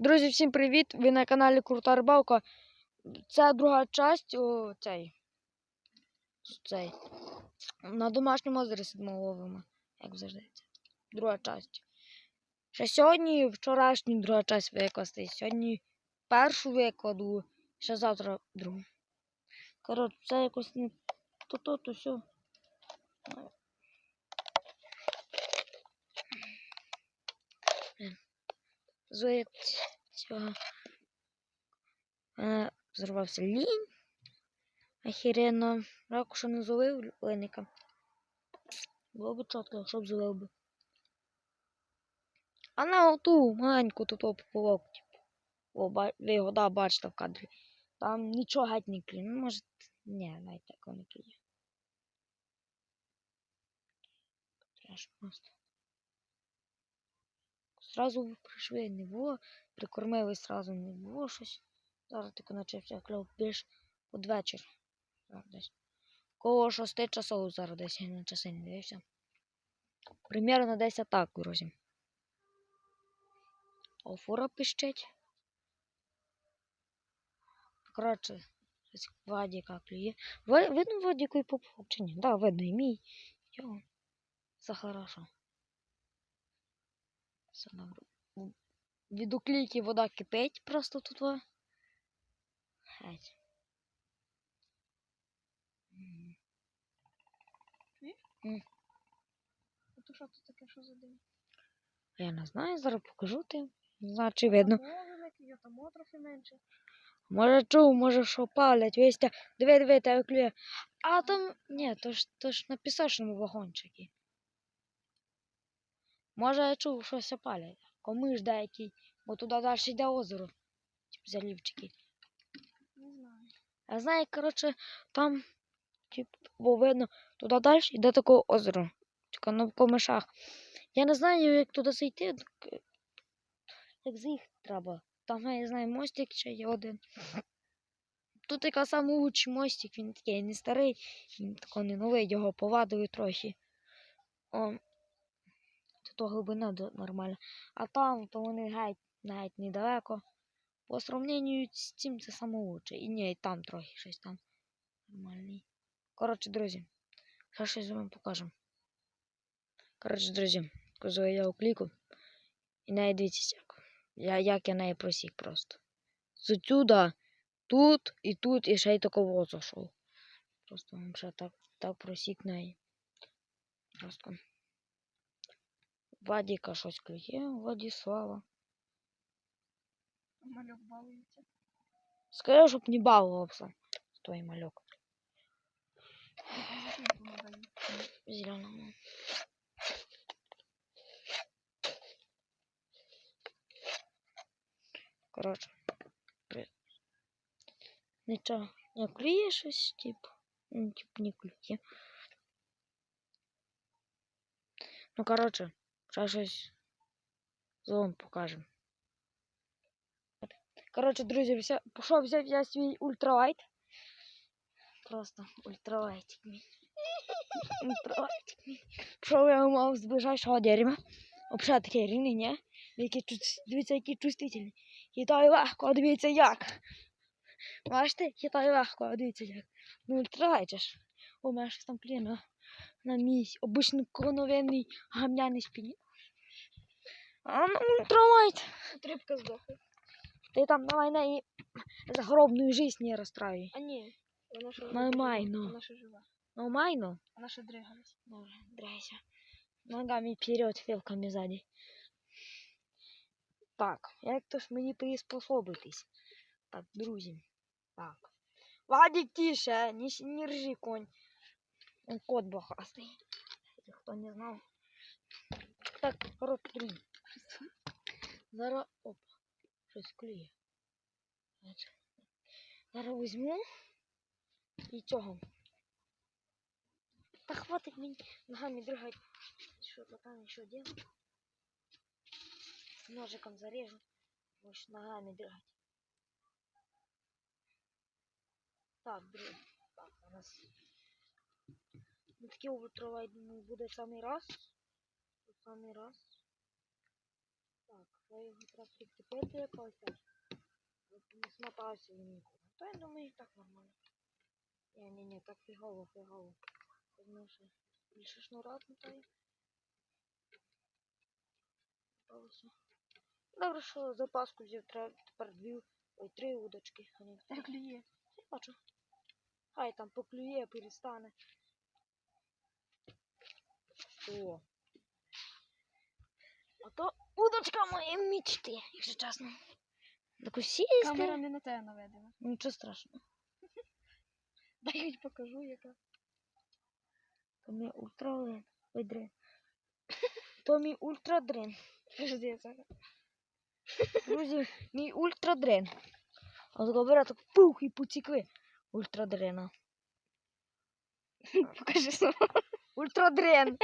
Друзі, всім привіт! Ви на каналі Крута Рибалка. Це друга часть о, цей. цей. На домашньому озері сидимо ловимо. Як завжди. Друга часть. Ще сьогодні, вчорашню друга часть викласти. Сьогодні першу викладу, ще завтра другу. Коротше, це якось не то то, то все. Зоя цього. Е, Зірвався лінь. Охеренно. Раку, що не зловив леника. Було б чітко, якщо б зловив би. А на оту маленьку тут поплавок, типу. О, ба- ви його да, бачите в кадрі. Там нічого геть не клює. Ну, може, ні, навіть такого не клює. Треш просто. Сразу прийшли не було, прикормили сразу не було щось. Зараз тільки начався кльов більш під вечір. Десь. Коло шести часов зараз десь на часи не дивився. Примерно десь так, друзі. О, фура пищить. Коротше, Вадіка клює. Ви, видно Вадіку і поплавок чи ні? Да, видно і мій. Йо. Все хорошо. Все добре. Від уклейки вода кипить просто тут. Геть. А то що це таке, що за дим? Я не знаю, зараз покажу ти. Не знаю, чи видно. Там трохи менше. Може чув, може що палять, вестя. Диви, диви, тебе клює. А там. Ні, то ж, то ж на пісочному вагончикі. Може я чув, що все палять. Комиш деякий, бо туди далі йде озеро. Типу залівчики. Не знаю. Я знаю, коротше, там, типу, бо видно, туди далі йде таке озеро. Тільки на комишах. Я не знаю, як туди зайти. Як заїхати треба. Там, я не знаю, мостик ще є один. Тут яка самий лучший мостик, він такий не старий, він такий не новий, його повадили трохи. О, тут глибина нормальна. А там, то вони геть, геть недалеко. По сравненню з цим це саме лучше. І ні, і там трохи щось там нормальний. Коротше, друзі, ще щось вам покажемо. Коротше, друзі, коли я укліку, і навіть дивіться як. Я, як я неї просік просто. Зсюда, тут і тут, і ще й такого зайшов. Просто вам ще так, так просік неї. Просто. Вадіка щось клює, Владислава. Мальок балується. Скажи, щоб не балувався той малюк. Зачем помагає? Зеленому. Коротше. при- Нічого. Не клює щось, типу. Ну, типу, не клює. Ну, коротше, ще щось злом покажемо. Коротше, друзі, вся... пішов взяв я свій ультралайт. Просто ультралайтик мій. Ультралайтик мій. Пішов я мав з ближайшого дерева. Взагалі таке рівний, ні? Тут, дивіться, які чувствительні. Хитаю легко, а дивіться як. Бачите, хитаю легко, а дивіться як. Ну, ультралайт же ж. О, мене щось там кліє на, мій обичний коновинний гамняний спині. А ну ультралайт. Трипка здохла. Ти там давай неї загробну жизнь не розстраюй. А ні. Вона ще Нормально. Вона ще жива. Нормально? Вона ще дригалась. Добре, драйся. Ногами вперед, вилками сзади. Так, як то ж мені приспособитись? Так, друзі. Так. Вадик, тише, не, не ржи, конь. Он кот блохастый. Если хто не знав. Так, коротше, друзі. Зараз, оп, щось клює. От. Зараз візьму і цього. Та хватить мені ногами дрыгать. Что-то там еще делать. С ножиком зарежу. Будешь ногами дрыгать. Так, друзі. Так, зараз. Ну такі ультравайт, думаю, буде самий раз. Тут самий раз. Так. Я його треба прикріпити так. Не смотався він ніколи. То я думаю, і так нормально. Ні, ні, ні, так фігово, фігово. Тому що більше шнура мотаю. Попалося. Добре, що запаску взяв, тепер дві, ой, три удочки. Не Так клює. я бачу. Хай там поклює, перестане. О. А то удочка моєї мечти, якщо чесно. Так усі Камера не на те наведена. Нічого страшного. Дай хоч покажу, яка. То мій ультрадрин. Ой, дрин. То мій ультрадрин. Зараз. Друзі, мій ультрадрин. А тако бере так пух і потікли. Ультрадрина. Покажи сама. Ультрадрин.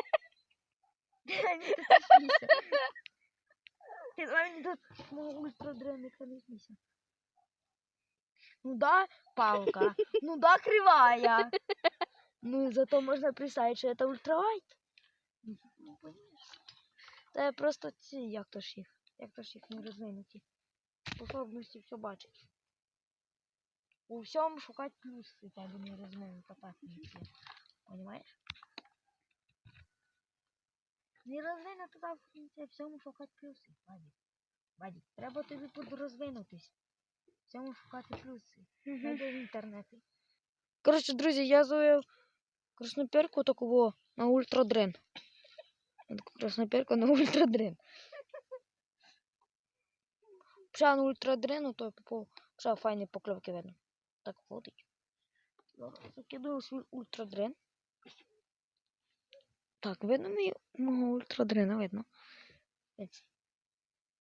Ти знаєш, тут мого ультрадренника не смійся. Ну да, палка. Ну да, кривая. Ну зато можно представить, что это ультралайт. Ну, понимаешь. Це просто ці, як то ж їх, як то ж їх не розвинуті. Способності все бачить. У всьому шукати не розвинута так не всі. Понимаєш? Не розвинута так в всьому шукати плюси. Вадик. Вадик, треба тобі подрозвинутись. Всьому шукати плюси. Найди в інтернеті. Коротше, друзі, я зловив красноперку такого на ультрадрин. Таку красноперку на ультрадрин. Пша на ультрадрину, то попав. Пша файні покльовки видно. Так ходить. Зараз Закидаю свій ультрадрин. Так, видно мій мого ультрадрина, видно.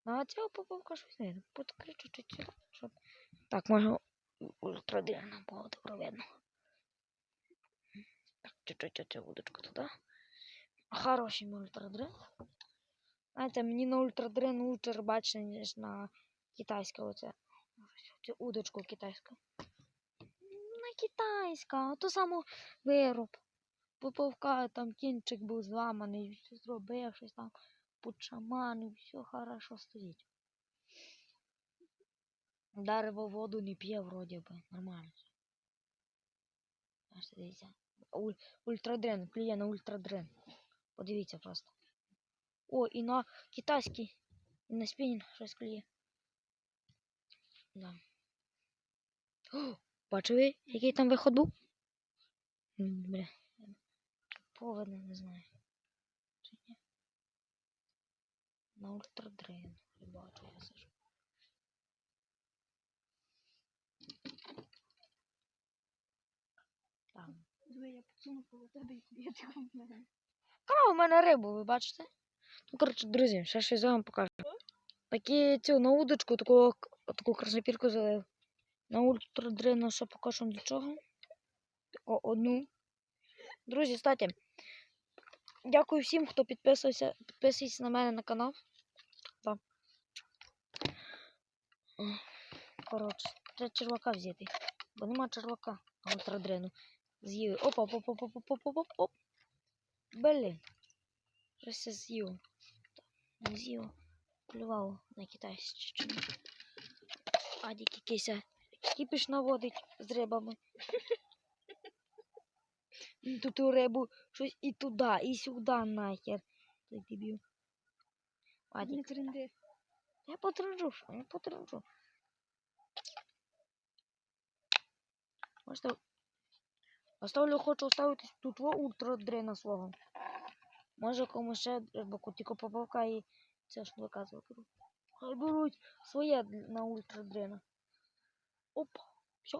А цього поповка щось не видно. Подкричу чуть сюди, щоб... Так, може ультрадрина було добре видно. Так, чуть-чуть оцю удочку туди. Хороший мій ультрадрин. Знаєте, мені на ультрадрин лучше рибачити, ніж на китайське оце. Цю удочку китайську. На китайська, а то само вироб. Поповка там кінчик був зламаний, зробив, щось там почаманив, все хорошо стоїть. Дерево воду не п'є вроді би, нормально. Аж дивіться. Уль, ультрадрен, клює на ультрадрен. Подивіться просто. О, і на китайський, і на спінінг щось клює. Да. О, бачили, який там виход був? Бля. Поводно, не знаю. Чи ні? На ультрадрен. Не бачу я сижу. Там. Диви, я підсуну коло тебе і клює таку в мене. А, у мене рибу, ви бачите? Ну, коротше, друзі, ще щось я вам покажу. Такі цю на удочку, таку, таку краснопірку залив. На ультрадрину ще покажу для чого. Таку одну. Друзі, кстати, дякую всім, хто підписується, підписується на мене на канал. Да. Коротше, треба червака взяти. Бо нема червака на ультрадрину. З'їли. Опа, оп, оп, оп, оп, оп, оп, оп, оп. Блін. Щось я з'їв. Не з'їв. Плював на китайську. Адік якийсь а, кіпіш наводить з рибами. Тут у рибу щось і туди, і сюди нахер. Той дебіл. Не тренди. я потренжу, що я потренжу. Можете... Оставлю, хочу оставити тут во ультрадрена свого. Може комусь ще рибаку, тільки поповка і це ж не виказувати. Хай беруть своє на ультрадрена. Оп, все,